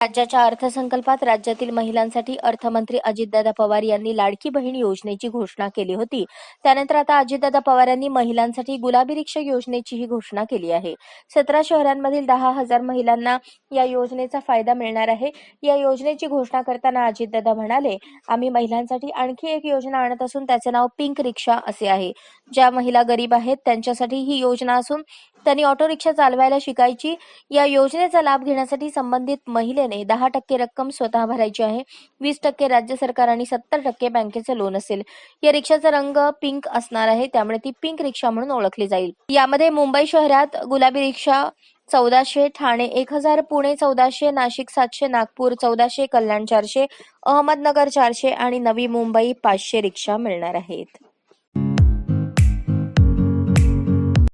राज्याच्या अर्थसंकल्पात राज्यातील महिलांसाठी अर्थमंत्री अजितदादा पवार यांनी लाडकी बहीण योजनेची घोषणा केली होती. त्यानंतर आता अजितदादा पवार यांनी महिलांसाठी गुलाबी रिक्षा योजनेचीही घोषणा केली आहे. सतरा शहरांमधील दहा हजार महिलांना या योजनेचा फायदा मिळणार आहे. या योजनेची घोषणा करताना अजितदादा म्हणाले आम्ही महिलांसाठी आणखी एक योजना आणत असून त्याचे नाव पिंक रिक्षा असे आहे. ज्या महिला गरीब आहेत त्यांच्यासाठी ही योजना असून त्यांनी ऑटो रिक्षा चालवायला शिकायची. या योजनेचा लाभ घेण्यासाठी संबंधित महिलेने दहा टक्के रक्कम स्वतः भरायची आहे. वीस टक्के राज्य सरकार आणि सत्तर टक्के बँकेचे लोन असेल. या रिक्षाचा रंग पिंक असणार आहे. त्यामुळे ती पिंक रिक्षा म्हणून ओळखली जाईल. यामध्ये मुंबई शहरात गुलाबी रिक्षा चौदाशे ठाणे एक हजार पुणे चौदाशे नाशिक सातशे नागपूर चौदाशे कल्याण चारशे अहमदनगर चारशे आणि नवी मुंबई पाचशे रिक्षा मिळणार आहेत.